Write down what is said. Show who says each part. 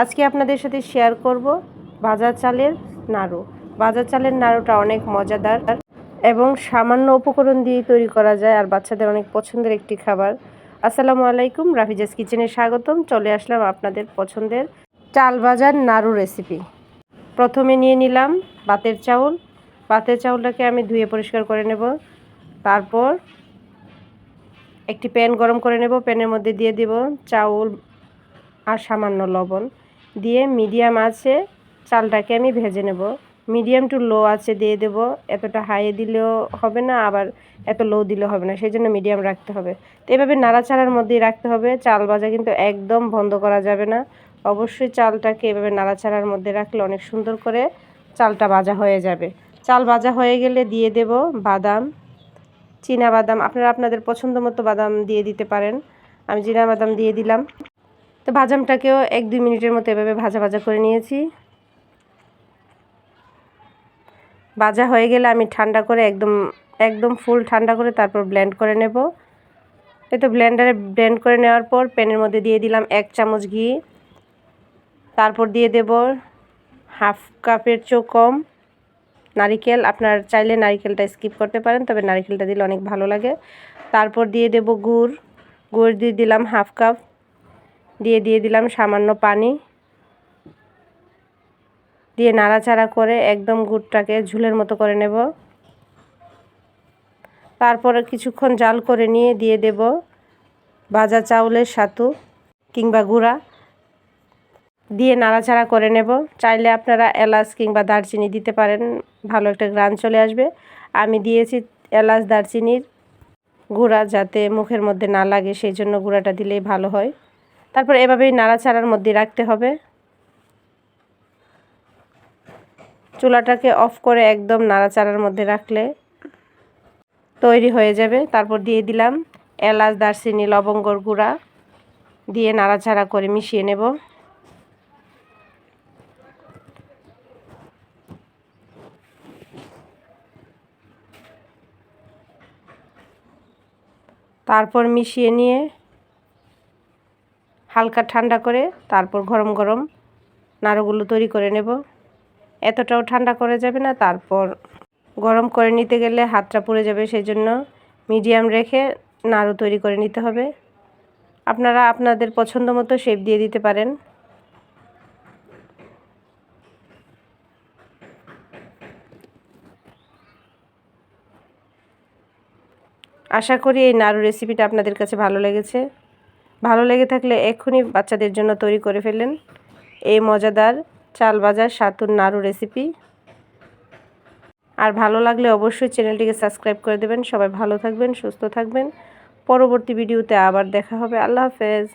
Speaker 1: আজকে আপনাদের সাথে শেয়ার করব বাজার চালের নাড়ু। বাজার চালের নাড়ুটা অনেক মজাদার এবং সামান্য উপকরণ দিয়ে তৈরি করা যায় আর বাচ্চাদের অনেক পছন্দের একটি খাবার। আসসালামু আলাইকুম, রাফিজাস কিচেনে স্বাগতম। চলে আসলাম আপনাদের পছন্দের চাল বাজার নাড়ু রেসিপি প্রথমে নিয়ে নিলাম বাতের চাউল। বাতের চাউলটাকে আমি ধুয়ে পরিষ্কার করে নেব। তারপর একটি প্যান গরম করে নেব। প্যানের মধ্যে দিয়ে দিব চাউল আর সামান্য লবণ। দিয়ে মিডিয়াম আছে, চালটাকে আমি ভেজে নেব। মিডিয়াম টু লো আছে দিয়ে দেব, এতটা হাই দিলেও হবে না, আবার এত লো দিলেও হবে না, সেই জন্য মিডিয়াম রাখতে হবে। তো এভাবে নাড়াচাড়ার মধ্যেই রাখতে হবে, চাল ভাজা কিন্তু একদম বন্ধ করা যাবে না। অবশ্যই চালটাকে এভাবে নাড়াচাড়ার মধ্যে রাখলে অনেক সুন্দর করে চালটা ভাজা হয়ে যাবে। চাল ভাজা হয়ে গেলে দিয়ে দেব বাদাম, চীনা বাদাম। আপনারা আপনাদের পছন্দ মতো বাদাম দিয়ে দিতে পারেন। আমি চীনা বাদাম দিয়ে দিলাম। তো ভাজামটাকেও এক দুই মিনিটের মতো এভাবে ভাজা ভাজা করে নিয়েছি। ভাজা হয়ে গেলে আমি ঠান্ডা করে একদম একদম ফুল ঠান্ডা করে তারপর ব্লেন্ড করে নেব। এই তো ব্লেন্ডারে ব্লেন্ড করে নেওয়ার পর প্যানের মধ্যে দিয়ে দিলাম এক চামচ ঘি। তারপর দিয়ে দেব হাফ কাপের চো কম নারিকেল। আপনার চাইলে নারিকেলটা স্কিপ করতে পারেন, তবে নারিকেলটা দিলে অনেক ভালো লাগে। তারপর দিয়ে দেব গুড়। গুড় দিয়ে দিলাম হাফ কাপ। দিয়ে দিয়ে দিলাম সামান্য পানি। দিয়ে নাড়াচাড়া করে একদম গুড়টাকে ঝুলের মতো করে নেব। তারপরে কিছুক্ষণ জাল করে নিয়ে দিয়ে দেব ভাজা চাউলের সাতু কিংবা গুঁড়া। দিয়ে নাড়াচাড়া করে নেব। চাইলে আপনারা এলাচ কিংবা দারচিনি দিতে পারেন, ভালো একটা গ্রান চলে আসবে। আমি দিয়েছি এলাচ, দারচিনির গুঁড়া যাতে মুখের মধ্যে না লাগে, সেই জন্য গুঁড়াটা দিলেই ভালো হয়। তারপর এভাবেই নাড়াচাড়ার মধ্যে রাখতে হবে। চুলাটাকে অফ করে একদম নাড়াচাড়ার মধ্যে রাখলে তৈরি হয়ে যাবে। তারপর দিয়ে দিলাম এলাচ, দারচিনি, লবঙ্গর গুঁড়া দিয়ে নাড়াচাড়া করে মিশিয়ে নেব। তারপর মিশিয়ে নিয়ে হালকা ঠান্ডা করে তারপর গরম গরম নাড়ুগুলো তৈরি করে নেব। এতটাও ঠান্ডা করে যাবে না, তারপর গরম করে নিতে গেলে হাতটা পুড়ে যাবে সেই জন্য মিডিয়াম রেখে নাড়ু তৈরি করে নিতে হবে। আপনারা আপনাদের পছন্দ মতো শেপ দিয়ে দিতে পারেন। আশা করি এই নাড়ু রেসিপিটা আপনাদের কাছে ভালো লেগেছে। ভালো লেগে থাকলে এক্ষুনি বাচ্চাদের জন্য তৈরি করে ফেলেন এই মজাদার চাল বাজার সাতুর নাড়ু রেসিপি আর ভালো লাগলে অবশ্যই চ্যানেলটিকে সাবস্ক্রাইব করে দেবেন। সবাই ভালো থাকবেন, সুস্থ থাকবেন। পরবর্তী ভিডিওতে আবার দেখা হবে। আল্লাহ হাফেজ।